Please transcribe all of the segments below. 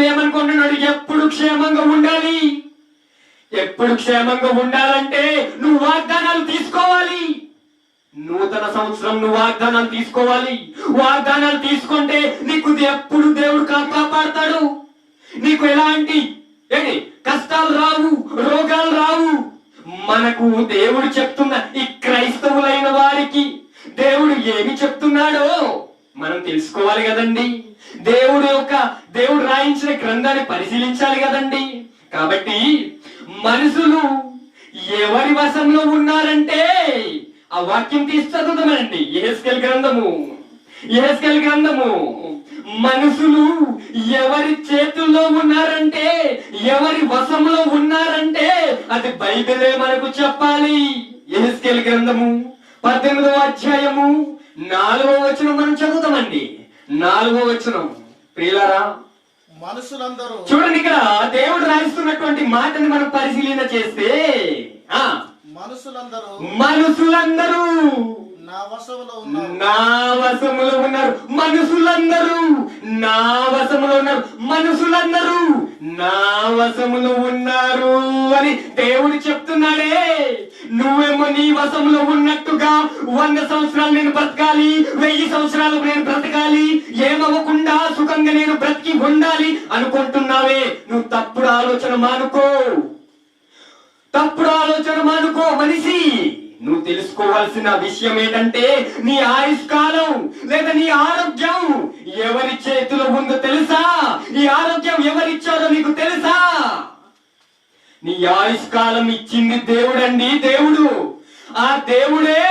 ఏమనుకుంటున్నాడు ఎప్పుడు క్షేమంగా ఉండాలి? ఎప్పుడు క్షేమంగా ఉండాలంటే నువ్వు వాగ్దానాలు తీసుకోవాలి. నూతన సంవత్సరం నువ్వు వాగ్దానాలు తీసుకోవాలి. వాగ్దానాలు తీసుకుంటే నీకు ఎప్పుడు దేవుడు కాపాడతాడు? నీకు ఎలాంటి ఏంటి కష్టాలు రావు రోగాలు రావు. మనకు దేవుడు చెప్తున్న ఈ క్రైస్తవులైన వారికి దేవుడు ఏమి చెప్తున్నాడో మనం తెలుసుకోవాలి కదండి. దేవుడు యొక్క దేవుడు రాయించిన గ్రంథాన్ని పరిశీలించాలి కదండి. కాబట్టి మనుషులు ఎవరి వశంలో ఉన్నారంటే ఆ వాక్యం తీసి చదువుతామండి ఏస్కెల్ గ్రంథము. ఏస్కెల్ గ్రంథము. మనుషులు ఎవరి చేతుల్లో ఉన్నారంటే ఎవరి వశంలో ఉన్నారంటే అది బైబిలే మనకు చెప్పాలి. ఏస్కెల్ గ్రంథము పద్దెనిమిదవ అధ్యాయము నాలుగో వచనం మనం చదువుతామండి. నాలుగో వచనం. ప్రియులారా మనుషులందరూ చూడండి ఇక్కడ దేవుడు రాయిస్తున్నటువంటి మాటని మనం పరిశీలన చేస్తే ఆ మనుషులందరూ మనుషులందరూ నా వశములో ఉన్నారు. మనుషులందరూ. నా వశములో ఉన్నారు మనుషులందరూ. నా వశములో ఉన్నారు అని దేవుడు చెప్తున్నాడే. నువ్వేమో నీ వశములో ఉన్నట్టుగా వంద సంవత్సరాలు నేను బ్రతకాలి వెయ్యి సంవత్సరాలు నేను బ్రతకాలి ఏమవ్వకుండా సుఖంగా నేను బ్రతికి ఉండాలి అనుకుంటున్నావే. నువ్వు తప్పుడు ఆలోచన మానుకో. తప్పుడు ఆలోచన మానుకో మనిషి. నువ్వు తెలుసుకోవాల్సిన విషయం ఏంటంటే నీ ఆయుష్కాలం లేదా నీ ఆరోగ్యం ఎవరి చేతిలో ఉందో తెలుసా? ఈ ఆరోగ్యం ఎవరిచ్చారో నీకు తెలుసా? నీ ఆయుష్కాలం ఇచ్చింది దేవుడండి దేవుడు. ఆ దేవుడే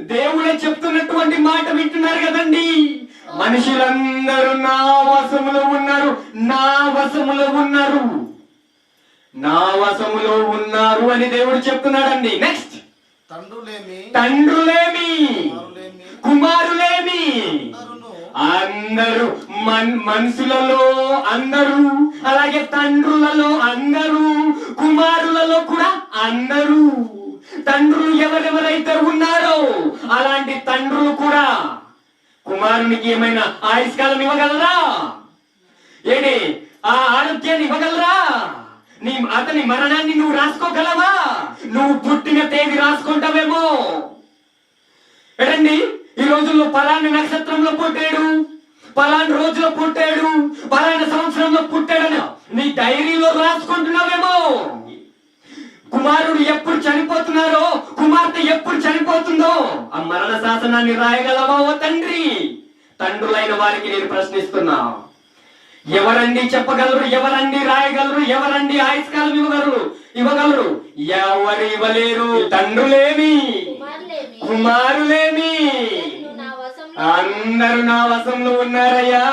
దేవుడే చెప్తున్నటువంటి మాట వింటున్నారు కదండి. మనుషులందరూ నా వశములో ఉన్నారు నా వశములో ఉన్నారు. నా వశములో ఉన్నారు అని దేవుడు చెప్తున్నాడండి. నెక్స్ట్ తండ్రులేమి? కుమారులేమి? అందరూ మన్ మనుషులలో అందరూ అలాగే తండ్రులలో అందరూ కుమారులలో కూడా అందరూ. తండ్రులు ఎవరెవరైతే ఉన్నారో అలాంటి తండ్రులు కూడా కుమారునికి ఏమైనా ఆయుష్కాలం ఇవ్వగలరా? ఏంటి ఆ ఆరోగ్యాన్ని ఇవ్వగలరా? నీ అతని మరణాన్ని నువ్వు రాసుకోగలవా? నువ్వు పుట్టిన తేదీ రాసుకుంటావేమో? ఎడండి ఈ రోజుల్లో పలాని నక్షత్రంలో పుట్టాడు పలాని రోజులో పుట్టాడు పలాని సంవత్సరంలో పుట్టాడని నీ డైరీలో రాసుకుంటున్నావేమో? కుమారుడు ఎప్పుడు చనిపోతున్నారో కుమార్తె ఎప్పుడు చనిపోతుందో ఆ మరణ శాసనాన్ని రాయగలవా ఓ తండ్రి? తండ్రులైన వారికి నేను ప్రశ్నిస్తున్నా. ఎవరండి చెప్పగలరు? ఎవరండి రాయగలరు? ఎవరండి ఆయుష్కాలం ఇవ్వగలరు? ఇవ్వగలరు? ఎవరు ఇవ్వలేరు? తండ్రులేమి? కుమారులేమి? అందరూ నా వశంలో ఉన్నారయ్యా.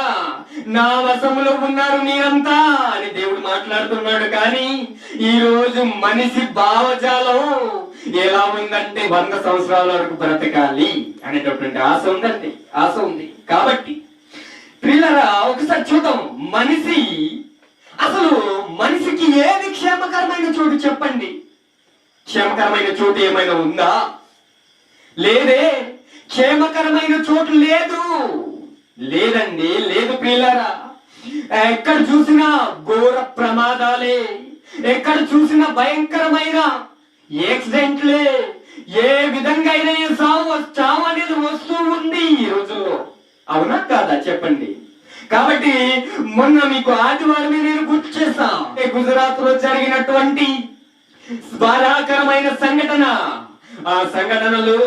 నా వశంలో ఉన్నారు మీరంతా అని దేవుడు మాట్లాడుతున్నాడు కానీ ఈ రోజు మనిషి భావజాలం ఎలా ఉందంటే వంద సంవత్సరాల వరకు బ్రతకాలి అనేటటువంటి ఆశ ఉందండి. ఆశ ఉంది. కాబట్టి పిల్లరా ఒకసారి చూద్దాం. మనిషి అసలు మనిషికి ఏది క్షేమకరమైన చోటు చెప్పండి. క్షేమకరమైన చోటు ఏమైనా ఉందా? లేదే క్షేమకరమైన చోటు లేదు. లేదండి లేదు పిల్లరా ఎక్కడ చూసినా ఘోర ప్రమాదాలే ఎక్కడ చూసినా భయంకరమైన యాక్సిడెంట్లే ఏ విధంగా అయినా ఈ సావు చావు అనేది వస్తూ ఉంది ఈ రోజుల్లో. అవునా కాదా? చెప్పండి. కాబట్టి మొన్న మీకు ఆదివారమే నేను గుర్తు చేస్తా గుజరాత్లో జరిగినటువంటి బాధాకరమైన సంఘటన. ఆ సంఘటనలో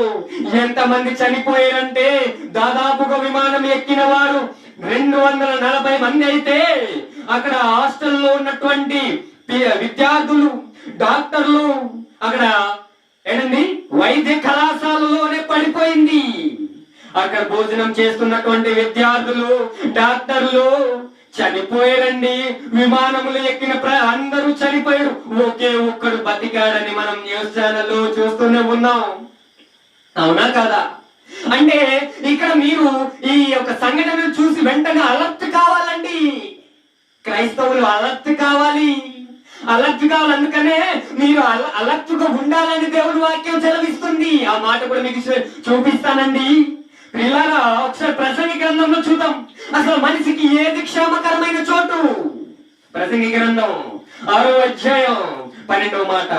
ఎంతమంది చనిపోయారంటే దాదాపుగా విమానం ఎక్కిన వారు రెండు వందల నలభై మంది అయితే అక్కడ హాస్టల్లో ఉన్నటువంటి విద్యార్థులు డాక్టర్లు అక్కడ ఏంటండి? వైద్య కళా అక్కడ భోజనం చేస్తున్నటువంటి విద్యార్థులు డాక్టర్లు చనిపోయారండి. విమానములు ఎక్కిన ప్ర- అందరూ చనిపోయారు. ఒకే ఒక్కడు బతికాడని మనం న్యూస్ ఛానల్ చూస్తూనే ఉన్నాం. అవునా కదా? అంటే ఇక్కడ మీరు ఈ యొక్క సంఘటనను చూసి వెంటనే అలర్ట్ కావాలండి. క్రైస్తవులు అలర్ట్ కావాలి. అలర్ట్ కావాలి అందుకనే మీరు అల- గా ఉండాలని దేవుడు వాక్యం చదివిస్తుంది ఆ మాట కూడా మీకు చూపిస్తానండి. పిల్లారా ఒకసారి ప్రసంగి గ్రంథంలో చూద్దాం. అసలు మనిషికి ఏది క్షేమకరమైన చోటు? ప్రసంగి గ్రంథం ఆరో అధ్యాయం పన్నెండవ మాట.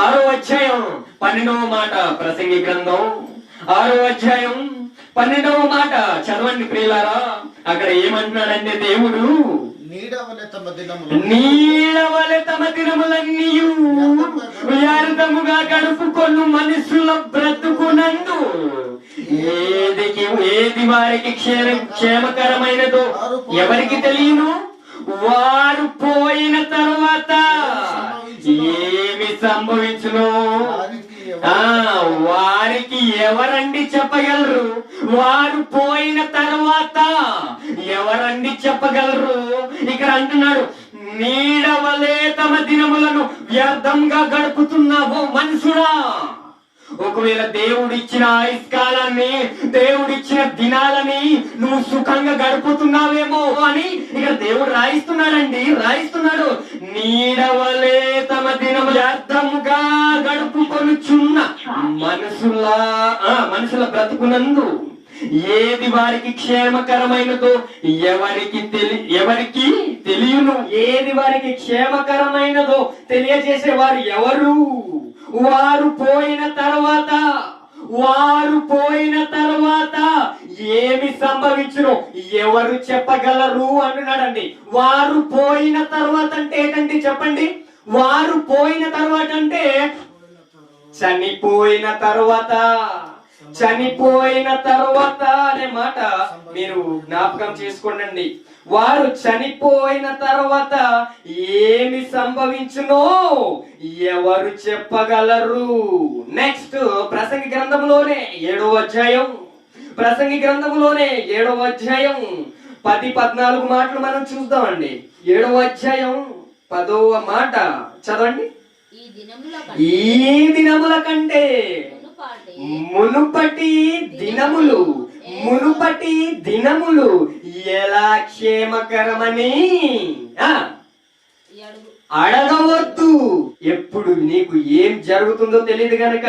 ఆరో అధ్యాయం పన్నెండవ మాట ప్రసంగి గ్రంథం ఆరో అధ్యాయం పన్నెండవ మాట. చదవండి ప్రియులారా అక్కడ ఏమంటున్నాడంటే దేవుడు నీడవలె తమ దినములు నీడవలె తమ దినములన్నీయు వ్యర్థముగా గడుపుకొను మనుషుల బ్రతుకునందు. ఏదికి ఏది వారికి క్షేమ క్షేమకరమైనదో ఎవరికి తెలియను? వారు పోయిన తర్వాత ఏమి సంభవించును? వారికి ఆ వారికి ఎవరండి చెప్పగలరు? వారు పోయిన తర్వాత ఎవరండి చెప్పగలరు? ఇక్కడ అంటున్నాడు నీడవలే తమ దినములను వ్యర్థంగా గడుపుతున్నావు మనుషుడా. ఒకవేళ దేవుడిచ్చిన ఆయుష్కాలాన్ని దేవుడిచ్చిన దినాలని నువ్వు సుఖంగా గడుపుతున్నావేమో అని ఇక్కడ దేవుడు రాయిస్తున్నాడండి రాయిస్తున్నాడు. నీడవలే తమ దినం వ్యర్థముగా గడుపుకొనుచున్న మనుషుల ఆ, మనుషుల బ్రతుకునందు ఏది వారికి క్షేమకరమైనదో ఎవరికి తెలి ఎవరికి తెలియను? ఏది వారికి క్షేమకరమైనదో తెలియజేసే వారు ఎవరు? వారు పోయిన తర్వాత వారు పోయిన తర్వాత ఏమి సంభవించును ఎవరు చెప్పగలరు అంటున్నాడండి. వారు పోయిన తర్వాత అంటే ఏంటంటే చెప్పండి. వారు పోయిన తర్వాత అంటే చనిపోయిన తర్వాత. చనిపోయిన తర్వాత అనే మాట మీరు జ్ఞాపకం చేసుకోండి వారు చనిపోయిన తర్వాత ఏమి సంభవించునో ఎవరు చెప్పగలరు? నెక్స్ట్ ప్రసంగి గ్రంథంలోనే ఏడో అధ్యాయం. ప్రసంగి గ్రంథంలోనే ఏడవ అధ్యాయం. పది పద్నాలుగు మాటలు మనం చూద్దామండి. ఏడవ అధ్యాయం పదవ మాట. చదవండి. ఈ దినముల కంటే మునుపటి దినములు మునుపటి దినములు ఎలా క్షేమకరమని? అడగవద్దు. ఎప్పుడు నీకు ఏం జరుగుతుందో తెలియదు గనక.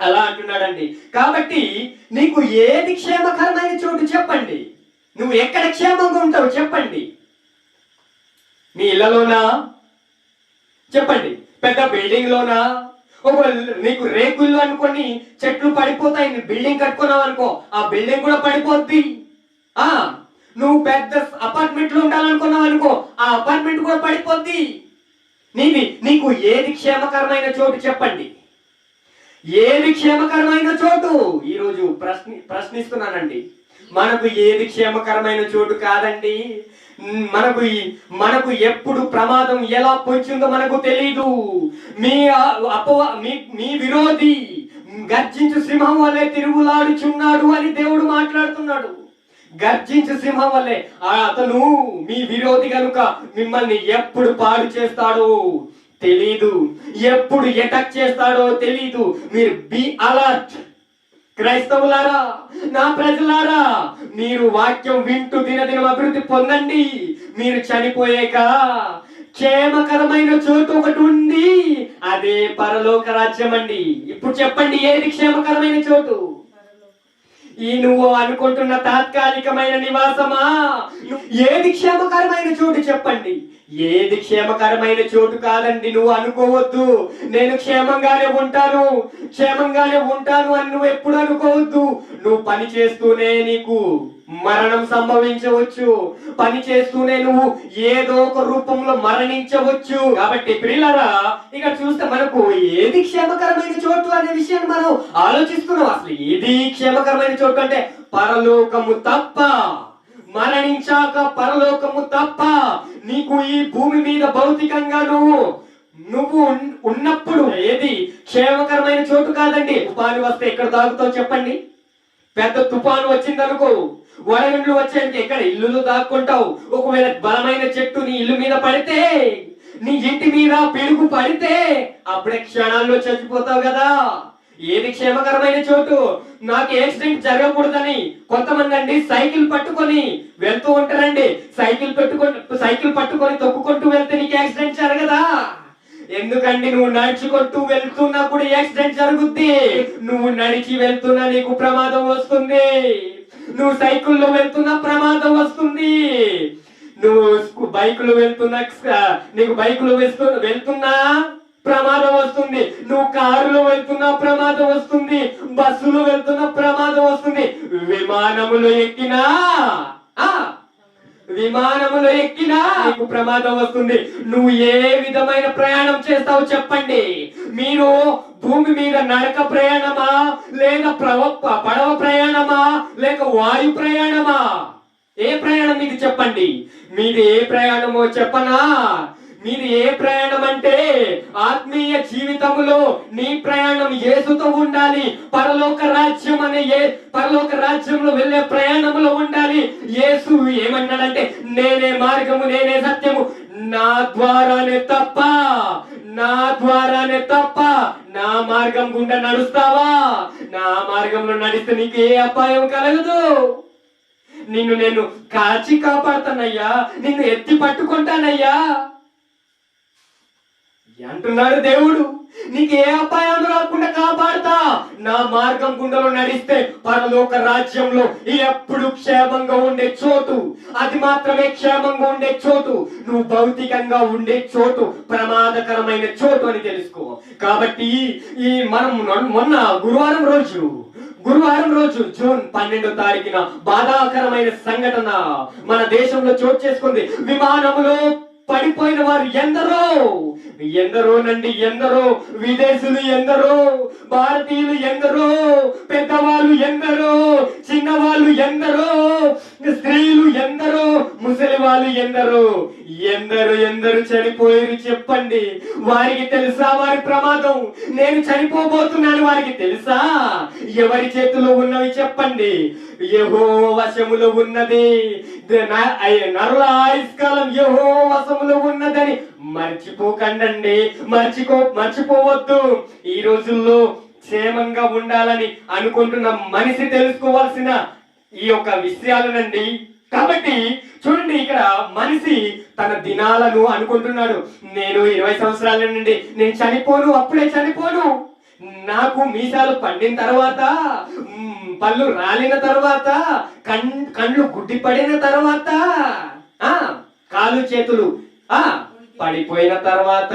అలా అంటున్నాడండి. కాబట్టి నీకు ఏది క్షేమకరమైన చోటు చెప్పండి. నువ్వు ఎక్కడ క్షేమంగా ఉంటావు చెప్పండి. మీ ఇళ్ళలోనా? చెప్పండి. పెద్ద బిల్డింగ్లోనా? ఒక నీకు రేకులు అనుకొని చెట్లు పడిపోతాయి నువ్వు బిల్డింగ్ కట్టుకున్నావు అనుకో ఆ బిల్డింగ్ కూడా పడిపోద్ది. ఆ నువ్వు పెద్ద అపార్ట్మెంట్లో ఉండాలనుకున్నావు అనుకో ఆ అపార్ట్మెంట్ కూడా పడిపోద్ది. నీవి నీకు ఏది క్షేమకరమైన చోటు చెప్పండి. ఏది క్షేమకరమైన చోటు? ఈరోజు ప్రశ్ని ప్రశ్నిస్తున్నానండి. మనకు ఏది క్షేమకరమైన చోటు కాదండి. మనకు మనకు ఎప్పుడు ప్రమాదం ఎలా పొచ్చిందో మనకు తెలియదు మీ అపవ మీ మీ విరోధి గర్జించు సింహం వల్లే తిరుగులాడుచున్నాడు అని దేవుడు మాట్లాడుతున్నాడు. గర్జించు సింహం వల్లే ఆ అతను మీ విరోధి కనుక మిమ్మల్ని ఎప్పుడు పాడు చేస్తాడో తెలీదు. ఎప్పుడు ఎటక్ చేస్తాడో తెలీదు. మీరు బి అలర్ట్. క్రైస్తవులారా నా ప్రజలారా మీరు వాక్యం వింటూ దినదినం అభివృద్ధి పొందండి. మీరు చనిపోయాక క్షేమకరమైన చోటు ఒకటి ఉంది. అదే పరలోక రాజ్యం అండి ఇప్పుడు చెప్పండి ఏది క్షేమకరమైన చోటు? ఈ నువ్వు అనుకుంటున్న తాత్కాలికమైన నివాసమా? ఏది క్షేమకరమైన చోటు చెప్పండి. ఏది క్షేమకరమైన చోటు కాదండి నువ్వు అనుకోవద్దు. నేను క్షేమంగానే ఉంటాను క్షేమంగానే ఉంటాను అని నువ్వు ఎప్పుడు అనుకోవద్దు. నువ్వు పని చేస్తూనే నీకు మరణం సంభవించవచ్చు. పని చేస్తూనే నువ్వు ఏదో ఒక రూపంలో మరణించవచ్చు. కాబట్టి ప్రియులరా ఇక చూస్తే మనకు ఏది క్షేమకరమైన చోటు అనే విషయాన్ని మనం ఆలోచిస్తున్నాం. అసలు ఏది క్షేమకరమైన చోటు అంటే పరలోకము తప్ప మరణించాక పరలోకము తప్ప నీకు ఈ భూమి మీద భౌతికంగా నువ్వు నువ్వు ఉన్నప్పుడు ఏది క్షేమకరమైన చోటు కాదండి. తుపాను వస్తే ఎక్కడ దాగుతావు చెప్పండి. పెద్ద తుపాను వచ్చిందనుకో వడగండ్లు వచ్చాయంటే ఎక్కడ ఇల్లులు దాక్కుంటావు? ఒకవేళ బలమైన చెట్టు నీ ఇల్లు మీద పడితే నీ ఇంటి మీద పిడుగు పడితే అప్పుడే క్షణాల్లో చచ్చిపోతావు కదా. ఏది క్షేమకరమైన చోటు? నాకు యాక్సిడెంట్ జరగకూడదని కొంతమంది అండి సైకిల్ పట్టుకొని వెళ్తూ ఉంటారండి. సైకిల్ పెట్టుకొని సైకిల్ పట్టుకొని తొక్కుకుంటూ వెళ్తే నీకు యాక్సిడెంట్ జరగదా? ఎందుకండి నువ్వు నడుచుకుంటూ కూడా యాక్సిడెంట్ జరుగుద్ది? నువ్వు నడిచి వెళ్తున్నా నీకు ప్రమాదం వస్తుంది. నువ్వు సైకిల్లో వెళ్తున్నా ప్రమాదం వస్తుంది. నువ్వు బైక్ బైకులు వెళ్తున్నా నీకు బైకులు వెళ్తు వెళ్తున్నా ప్రమాదం కారులో వెళ్తున్న ప్రమాదం వస్తుంది బస్సులో వెళ్తున్న ప్రమాదం వస్తుంది. విమానములో ఎక్కినా ఆ విమానములో ఎక్కినా నీకు ప్రమాదం వస్తుంది. నువ్వు ఏ విధమైన ప్రయాణం చేస్తావు చెప్పండి. మీరు భూమి మీద నడక ప్రయాణమా లేక ప్రవ పడవ ప్రయాణమా లేక వాయు ప్రయాణమా? ఏ ప్రయాణం మీకు చెప్పండి. మీది ఏ ప్రయాణమో చెప్పనా? మీరు ఏ ప్రయాణం అంటే ఆత్మీయ జీవితంలో నీ ప్రయాణం యేసుతో ఉండాలి. పరలోక రాజ్యం అనే ఏ పరలోక రాజ్యంలో వెళ్ళే ప్రయాణంలో ఉండాలి. యేసు ఏమన్నాడంటే నేనే మార్గము నేనే సత్యము. నా ద్వారానే తప్ప నా ద్వారానే తప్ప నా మార్గం గుండా నడుస్తావా? నా మార్గంలో నడిస్తే నీకు ఏ అపాయం కలగదు. నిన్ను నేను కాచి కాపాడుతానయ్యా. నిన్ను ఎత్తి పట్టుకుంటానయ్యా. అంటున్నాడు దేవుడు నీకు ఏ అపాయం రాకుండా కాపాడతా. నా మార్గం గుండెలో నడిస్తే పరలోక రాజ్యంలో ఎప్పుడు క్షేమంగా ఉండే చోటు. అది మాత్రమే క్షేమంగా ఉండే చోటు. నువ్వు భౌతికంగా ఉండే చోటు ప్రమాదకరమైన చోటు అని తెలుసుకో. కాబట్టి ఈ మనం మొన్న- మొన్న గురువారం రోజు గురువారం రోజు జూన్ పన్నెండో తారీఖున బాధాకరమైన సంఘటన మన దేశంలో చోటు చేసుకుంది. విమానములో పడిపోయిన వారు ఎందరో? ఎందరోనండి ఎందరో? విదేశీయులు ఎందరో? భారతీయులు ఎందరో? పెద్దవాళ్ళు ఎందరో? చిన్నవాళ్ళు ఎందరో? స్త్రీలు ఎందరో? ముసలి వాళ్ళు ఎందరో? ఎందరు ఎందరు చనిపోయారు చెప్పండి. వారికి తెలుసా వారి ప్రమాదం? నేను చనిపోబోతున్నాను వారికి తెలుసా? ఎవరి చేతిలో ఉన్నవి చెప్పండి. యహో వశములో ఉన్నది. నరుల ఆయుష్కాలం యహో విశ్వాసములో ఉన్నదని మర్చిపోకండి మర్చిపో మర్చిపోవద్దు. ఈ రోజుల్లో క్షేమంగా ఉండాలని అనుకుంటున్న మనిషి తెలుసుకోవాల్సిన ఈ యొక్క విషయాలనండి. కాబట్టి చూడండి ఇక్కడ మనిషి తన దినాలను అనుకుంటున్నాడు. నేను ఇరవై సంవత్సరాల నుండి నేను చనిపోను అప్పుడే చనిపోను. నాకు మీసాలు పండిన తర్వాత పళ్ళు రాలిన తర్వాత కన్ కళ్ళు గుడ్డి పడిన తర్వాత ఆ కాలు చేతులు. ఆ పడిపోయిన తర్వాత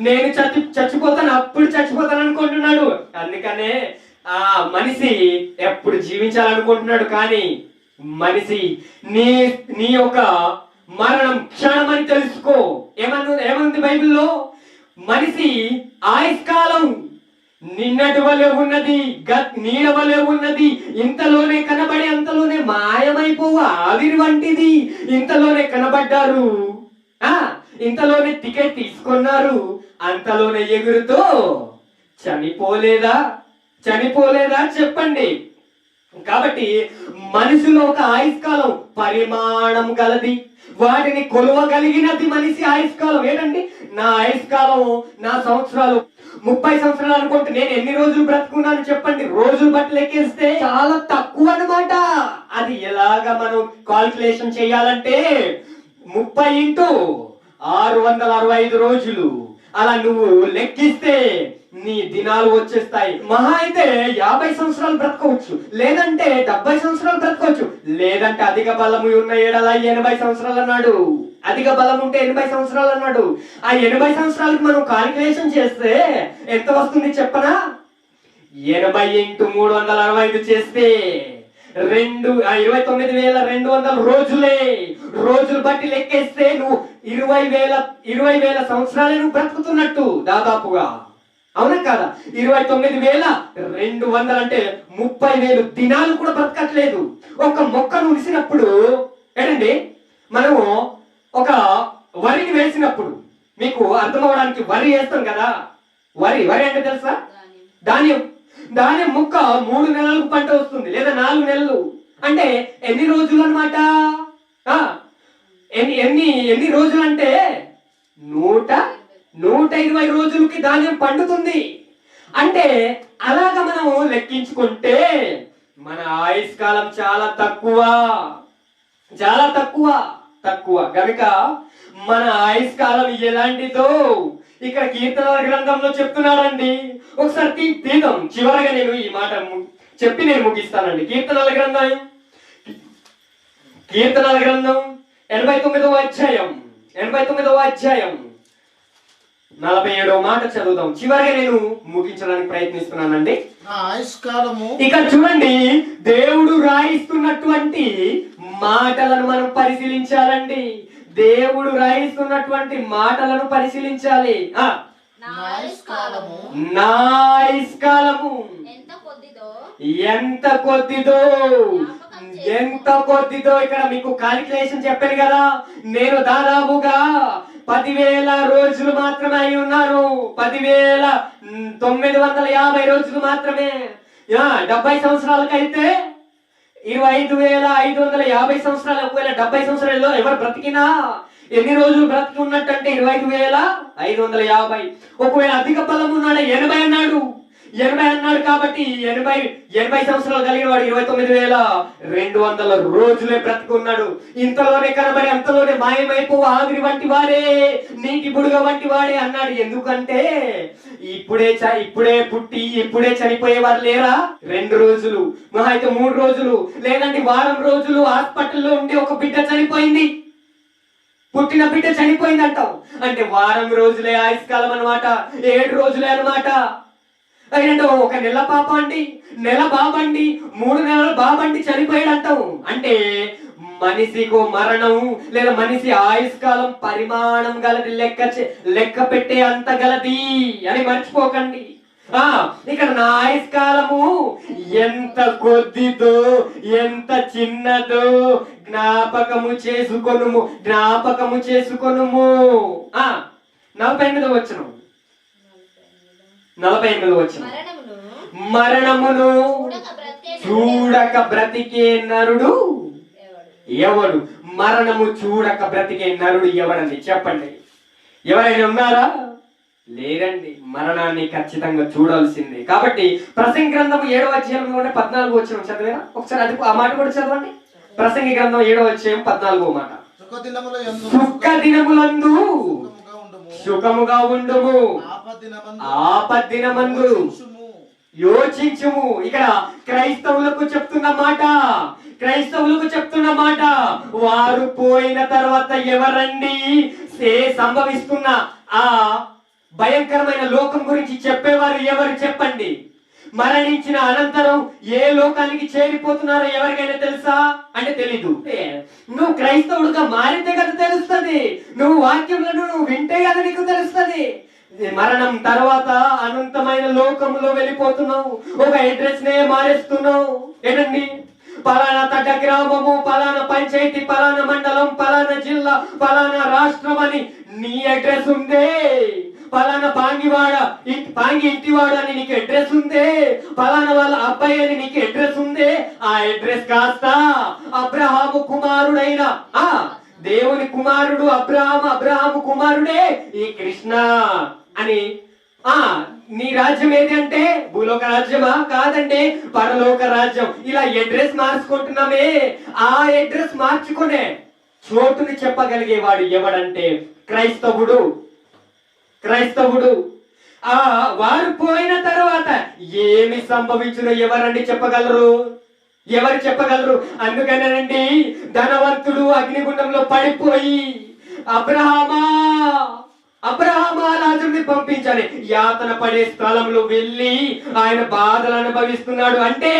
నేను చచ్చి చచ్చిపోతాను అప్పుడు చచ్చిపోతాను అనుకుంటున్నాడు. అందుకనే ఆ మనిషి ఎప్పుడు జీవించాలనుకుంటున్నాడు కానీ మనిషి నీ నీ యొక్క మరణం క్షణం అని తెలుసుకో. ఏమను ఏమంది బైబిల్లో? మనిషి ఆయుష్కాలం నిన్నటి వలె ఉన్నది గత్ నీడ వలె ఉన్నది ఇంతలోనే కనబడి అంతలో పువ్వు ఆవిరి వంటిది. ఇంతలోనే కనబడ్డారు. ఆ ఇంతలోనే టికెట్ తీసుకున్నారు. అంతలోనే ఎగురుతూ చనిపోలేదా? చనిపోలేదా? చెప్పండి. కాబట్టి మనిషిలో ఒక ఆయుష్కాలం పరిమాణం గలది. వాటిని కొలవగలిగినది మనిషి ఆయుష్కాలం. ఏంటండి నా ఆయుష్కాలం నా సంవత్సరాలు. ముప్పై సంవత్సరాలు అనుకుంటే నేను ఎన్ని రోజులు బ్రతుకున్నాను చెప్పండి. రోజులు బట్టి లెక్కేస్తే చాలా తక్కువ అన్నమాట అది ఎలాగా మనం కాల్కులేషన్ చేయాలంటే ముప్పై ఇంటూ ఆరు వందల అరవై ఐదు రోజులు. అలా నువ్వు లెక్కిస్తే నీ దినాలు వచ్చేస్తాయి. మహా అయితే యాభై సంవత్సరాలు బ్రతకవచ్చు. లేదంటే డెబ్బై సంవత్సరాలు బ్రతకవచ్చు. లేదంటే అధిక బలము ఉన్న ఏడల ఎనభై సంవత్సరాలు అన్నాడు. అధిక బలం ఉంటే ఎనభై సంవత్సరాలు అన్నాడు. ఆ ఎనభై సంవత్సరాలకు మనం కాలిక్యులేషన్ చేస్తే ఎంత వస్తుంది చెప్పనా? ఎనభై ఇంటూ మూడు వందల అరవై ఐదు చేస్తే రెండు ఆ ఇరవై తొమ్మిది వేల రెండు వందల రోజులే. రోజులు బట్టి లెక్కేస్తే నువ్వు ఇరవై వేల ఇరవై వేల సంవత్సరాలే నువ్వు బ్రతుకుతున్నట్టు దాదాపుగా. అవునా కాదా? ఇరవై తొమ్మిది వేల రెండు వందలు అంటే ముప్పై వేలు దినాలు కూడా బ్రతకట్లేదు. ఒక మొక్కను ఉడిసినప్పుడు ఏంటండి? మనము ఒక వరిని వేసినప్పుడు మీకు అర్థం అవడానికి వరి వేస్తాం కదా? వరి వరి అంటే తెలుసా? ధాన్యం. ధాన్యం. ముక్క మూడు నెలలకు పంట వస్తుంది లేదా నాలుగు నెలలు. అంటే ఎన్ని రోజులు అనమాట ఎన్ని ఎన్ని ఎన్ని రోజులు అంటే నూట నూట ఇరవై రోజులకి ధాన్యం పండుతుంది. అంటే అలాగ మనం లెక్కించుకుంటే మన ఆయుష్కాలం చాలా తక్కువ. చాలా తక్కువ తక్కువ. కనుక మన ఆయుష్కాలం ఎలాంటిదో ఇక్కడ కీర్తనల గ్రంథంలో చెప్తున్నాడండి. ఒకసారి తీద్దాం. చివరగా నేను ఈ మాట చెప్పి నేను ముగిస్తానండి. కీర్తనల గ్రంథం. కీర్తనల గ్రంథం ఎనభై తొమ్మిదవ అధ్యాయం. ఎనభై తొమ్మిదవ అధ్యాయం. నలభై ఏడవ మాట చదువుదాం. చివరిగా నేను ముగించడానికి ప్రయత్నిస్తున్నానండి. ఆయుష్కాలము ఇక్కడ చూడండి దేవుడు రాయిస్తున్నటువంటి మాటలను మనం పరిశీలించాలండి. దేవుడు రాయిస్తున్నటువంటి మాటలను పరిశీలించాలి. ఆ నా ఆయుష్కాలము నా ఆయుష్కాలము ఎంత కొద్దిదో? ఎంత కొద్దిదో ఇక్కడ మీకు కాలిక్యులేషన్ చెప్పాను కదా? నేను దాదాపుగా పదివేల రోజులు మాత్రమే అయి ఉన్నాను. పదివేల తొమ్మిది వందల యాభై రోజులు మాత్రమే. డెబ్బై సంవత్సరాలకైతే ఇరవై ఐదు వేల ఐదు వందల యాభై సంవత్సరాలు ఒకవేళ డెబ్బై సంవత్సరాల్లో ఎవరు బ్రతికినా ఎన్ని రోజులు బ్రతికి ఉన్నట్టు అంటే ఇరవై ఐదు వేల ఐదు వందల యాభై. ఒకవేళ అధిక బలం ఉన్నాడు ఎనభై అన్నాడు. ఎనభై అన్నాడు కాబట్టి ఎనభై ఎనభై సంవత్సరాలు కలిగిన వాడు ఇరవై తొమ్మిది వేల రెండు వందల రోజులే బ్రతుకున్నాడు. ఇంతలోనే కనబడి అంతలోనే మాయమైపో ఆవిరి వంటి వాడే నీటి బుడుగ వంటి వాడే అన్నాడు. ఎందుకంటే ఇప్పుడే చ ఇప్పుడే పుట్టి ఇప్పుడే చనిపోయేవారు లేరా? రెండు రోజులు. మహా అయితే మూడు రోజులు. లేదంటే వారం రోజులు హాస్పిటల్లో ఉండి ఒక బిడ్డ చనిపోయింది. పుట్టిన బిడ్డ చనిపోయింది అంటాం అంటే వారం రోజులే ఆయుష్కాలం అన్నమాట ఏడు రోజులే అన్నమాట. అంటే ఒక నెల పాప అండి నెల బాబండి మూడు నెలల బాబండి చనిపోయాడు అంటాం అంటే మనిషికు మరణం లేదా మనిషి ఆయుష్కాలం పరిమాణం గలది లెక్క లెక్క పెట్టే అంత గలది అని మర్చిపోకండి. ఆ ఇక్కడ నా ఆయుష్కాలము ఎంత కొద్దిదో ఎంత చిన్నదో జ్ఞాపకము చేసుకొనుము జ్ఞాపకము చేసుకొనుము. ఆ నలభై ఎనిమిదో వచ్చినాము నలభై ఎనిమిది వచ్చిన మరణమును మరణమును చూడక బ్రతికే నరుడు. ఎవడు? మరణము చూడక బ్రతికే నరుడు ఎవడండి? చెప్పండి. ఎవరైనా ఉన్నారా? లేరండి మరణాన్ని ఖచ్చితంగా చూడాల్సిందే. కాబట్టి ప్రసంగి గ్రంథం ఏడవ అధ్యాయంలోనే పద్నాలుగు వచ్చిన చదివేనా? ఒకసారి అది ఆ మాట కూడా చదవండి. ప్రసంగి గ్రంథం ఏడవ అధ్యాయం పద్నాలుగో మాట. సుఖ దినములందు సుఖముగా ఉండుము. ఆపద్దినమందు యోచించుము. ఇక్కడ క్రైస్తవులకు చెప్తున్న మాట క్రైస్తవులకు చెప్తున్న మాట వారు పోయిన తర్వాత ఎవరండి? సే సంభవిస్తున్న ఆ భయంకరమైన లోకం గురించి చెప్పేవారు ఎవరు చెప్పండి? మరణించిన అనంతరం ఏ లోకానికి చేరిపోతున్నారో ఎవరికైనా తెలుసా? అంటే తెలీదు. నువ్వు క్రైస్తవుడుగా మారితే కదా తెలుస్తది. నువ్వు వాక్యములను నువ్వు వింటే కదా నీకు తెలుస్తది. మరణం తర్వాత అనంతమైన లోకంలో వెళ్ళిపోతున్నావు. ఒక అడ్రస్ నే మారేస్తున్నావు. ఏంటండి పలానా తడ్డ గ్రామము పలానా పంచాయతీ పలానా మండలం పలానా జిల్లా పలానా రాష్ట్రం అని నీ అడ్రస్ ఉందే. పలానా పాంగివాడ పాంగి ఇంటివాడ అని నీకు అడ్రస్ ఉందే. పలానా వాళ్ళ అబ్బాయి అని నీకు అడ్రస్ ఉందే. ఆ అడ్రస్ కాస్త అబ్రహాము కుమారుడైన ఆ దేవుని కుమారుడు అబ్రాహం అబ్రాహము కుమారుడే ఈ కృష్ణ అని. ఆ నీ రాజ్యం ఏది అంటే? భూలోక రాజ్యమా? కాదండి పరలోక రాజ్యం. ఇలా అడ్రస్ మార్చుకుంటున్నామే. ఆ అడ్రస్ మార్చుకునే చోటుని చెప్పగలిగేవాడు ఎవడంటే క్రైస్తవుడు. క్రైస్తవుడు. ఆ వారు పోయిన తర్వాత ఏమి సంభవించునో ఎవరండి చెప్పగలరు? ఎవరు చెప్పగలరు? అందుకనేనండి ధనవ అగ్నిగుండంలో పడిపోయి అబ్రహామా అబ్రహామా రాజుని పంపించాలి. యాతన పడే స్థలంలో వెళ్ళి ఆయన బాధలు అనుభవిస్తున్నాడు అంటే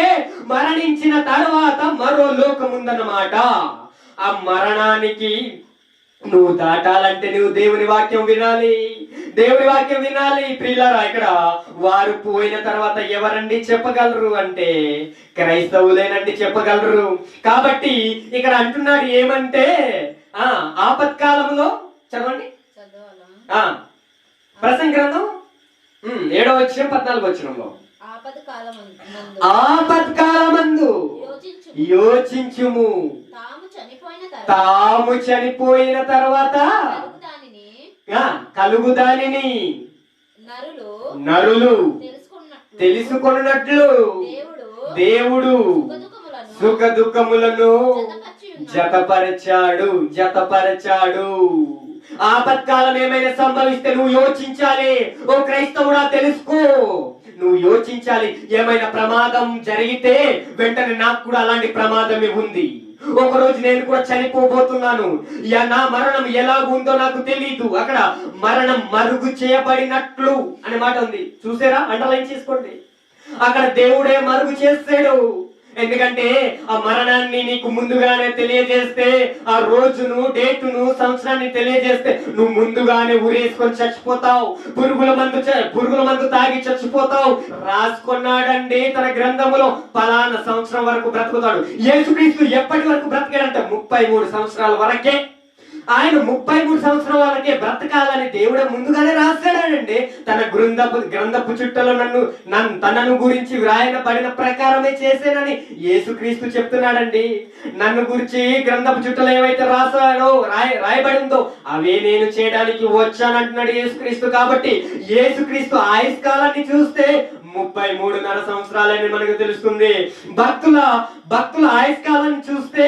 మరణించిన తర్వాత మరో లోకం ఉందన్నమాట ఆ మరణానికి నువ్వు దాటాలంటే నువ్వు దేవుని వాక్యం వినాలి. దేవుని వాక్యం వినాలి. ప్రియులారా ఇక్కడ వారు పోయిన తర్వాత ఎవరండి చెప్పగలరు అంటే క్రైస్తవులేనండి చెప్పగలరు. కాబట్టి ఇక్కడ అంటున్నాడు ఏమంటే ఆ ఆపత్కాలంలో చదవండి. ప్రసంగ గ్రంథం. ఏడవ వచ్చిన పద్నాలుగు వచ్చినంలో ఆపత్కాలమందు. యోచించు యోచించుము. తాము చనిపోయిన తర్వాత కలుగు దానిని నరులు తెలుసుకున్నట్లు. దేవుడు సుఖ దుఃఖములను. జతపరచాడు జతపరచాడు. ఆపత్కాలం ఏమైనా సంభవిస్తే నువ్వు యోచించాలి. ఓ క్రైస్తవుడా తెలుసుకో. నువ్వు యోచించాలి. ఏమైనా ప్రమాదం జరిగితే వెంటనే నాకు కూడా అలాంటి ప్రమాదమే ఉంది. ఒక రోజు నేను కూడా చనిపోబోతున్నాను. యా నా మరణం ఎలాగుందో నాకు తెలియదు అక్కడ మరణం మరుగు చేయబడినట్లు అనే మాట ఉంది. చూసారా? అండర్లైన్ చేసుకోండి. అక్కడ దేవుడే మరుగు చేస్తాడు. ఎందుకంటే ఆ మరణాన్ని నీకు ముందుగానే తెలియజేస్తే ఆ రోజును డేటును సంవత్సరాన్ని తెలియజేస్తే నువ్వు ముందుగానే ఊరేసుకొని చచ్చిపోతావు. పురుగుల మందు పురుగుల మందు తాగి చచ్చిపోతావు. రాసుకున్నాడండి తన గ్రంథములో. పలానా సంవత్సరం వరకు బ్రతుకుతాడు. యేసుక్రీస్తు ఎప్పటి వరకు బ్రతికాడంటే ముప్పై మూడు సంవత్సరాల వరకే. ఆయన ముప్పై మూడు సంవత్సరాల వాళ్ళకే బ్రతకాలని దేవుడే ముందుగానే రాశాడండి. తన గ్రంథపు గ్రంథపు చుట్టలో నన్ను నన్ను తనను గురించి వ్రాయన పడిన ప్రకారమే చేసేనని యేసుక్రీస్తు చెప్తున్నాడండి. నన్ను గురించి గ్రంథపు చుట్టలో ఏవైతే రాశాడో రాయ రాయబడిందో అవే నేను చేయడానికి వచ్చానంటున్నాడు యేసుక్రీస్తు. కాబట్టి యేసుక్రీస్తు ఆయుష్కాలాన్ని చూస్తే ముప్పై మూడున్నర సంవత్సరాలని మనకు తెలుస్తుంది. భక్తుల భక్తుల ఆయుష్కాలాన్ని చూస్తే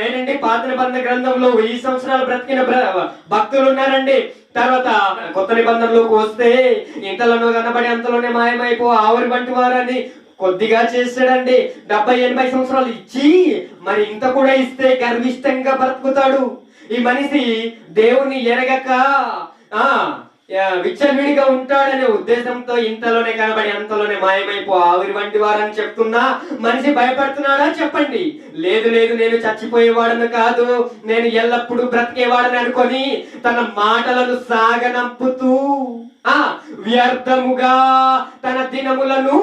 ఏంటంటే పాత నిబంధన గ్రంథంలో వెయ్యి సంవత్సరాలు బ్రతికిన భక్తులు ఉన్నారండి. తర్వాత కొత్త నిబంధనలోకి వస్తే ఇంతలోనో కనబడి అంతలోనే మాయమైపో ఆవిరి వంటి వారని కొద్దిగా చేశాడండి. డెబ్బై ఎనభై సంవత్సరాలు ఇచ్చి మరి ఇంత కూడా ఇస్తే గర్విష్టంగా బ్రతుకుతాడు. ఈ మనిషి దేవుణ్ణి ఎరగక ఆ, విచ్చలవిడిగా ఉంటాడనే ఉద్దేశంతో ఇంతలోనే కనబడి అంతలోనే మాయమైపో ఆవిరి వంటి వారని చెప్తున్నా. మనిషి భయపడుతున్నాడా? చెప్పండి. లేదు లేదు నేను చచ్చిపోయేవాడను కాదు. నేను ఎల్లప్పుడూ బ్రతికేవాడని అనుకొని తన మాటలను సాగనంపుతూ ఆ వ్యర్థముగా తన దినములను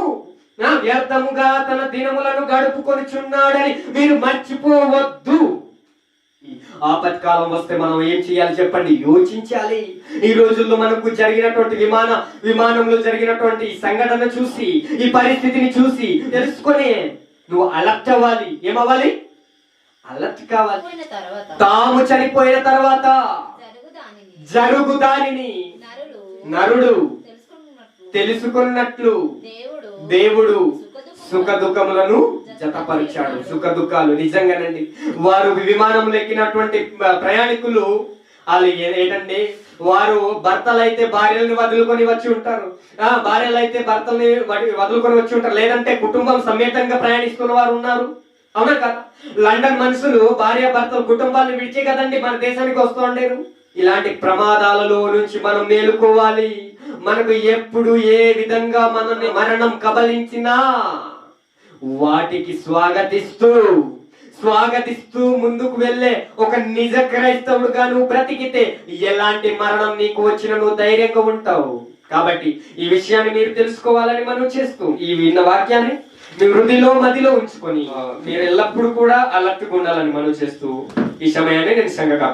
ఆ, వ్యర్థముగా తన దినములను గడుపుకొనిచున్నాడని మీరు మర్చిపోవద్దు. ఆపత్కాలం వస్తే మనం ఏం చేయాలి చెప్పండి? యోచించాలి. ఈ రోజుల్లో మనకు జరిగినటువంటి విమాన విమానంలో జరిగినటువంటి సంఘటన చూసి ఈ పరిస్థితిని చూసి తెలుసుకొని నువ్వు అలర్ట్ అవ్వాలి. ఏమవ్వాలి? అలర్ట్ కావాలి. తాము చనిపోయిన తర్వాత జరుగు దానిని నరుడు తెలుసుకున్నట్లు. దేవుడు సుఖ దుఃఖములను జతపరిచాడు. సుఖ దుఃఖాలు నిజంగానండి. వారు విమానంలో ఎక్కినటువంటి ప్రయాణికులు వాళ్ళు ఏ- ఏంటంటే వారు భర్తలు అయితే భార్యలను వదులుకొని వచ్చి ఉంటారు. ఆ భార్యలు అయితే భర్తల్ని వదులుకొని వచ్చి ఉంటారు. లేదంటే కుటుంబం సమేతంగా ప్రయాణిస్తున్న వారు ఉన్నారు. అవునా కదా? లండన్ మనుషులు భార్య భర్తలు కుటుంబాలను విడిచే కదండి మన దేశానికి వస్తూ ఉండేరు. ఇలాంటి ప్రమాదాలలో నుంచి మనం మేలుకోవాలి. మనకు ఎప్పుడు ఏ విధంగా మనల్ని మరణం కబలించినా వాటికి స్వాగతిస్తూ స్వాగతిస్తూ ముందుకు వెళ్ళే ఒక నిజ క్రైస్తవుడుగా నువ్వు బ్రతికితే ఎలాంటి మరణం నీకు వచ్చిన నువ్వు ధైర్యంగా ఉంటావు. కాబట్టి ఈ విషయాన్ని మీరు తెలుసుకోవాలని మనం చేస్తూ ఈ విన్న వాక్యాన్ని మీ హృదిలో మదిలో ఉంచుకొని మీరు ఎల్లప్పుడూ కూడా అలర్ట్గా ఉండాలని మనం చేస్తూ ఈ సమయాన్ని నేను సంఘ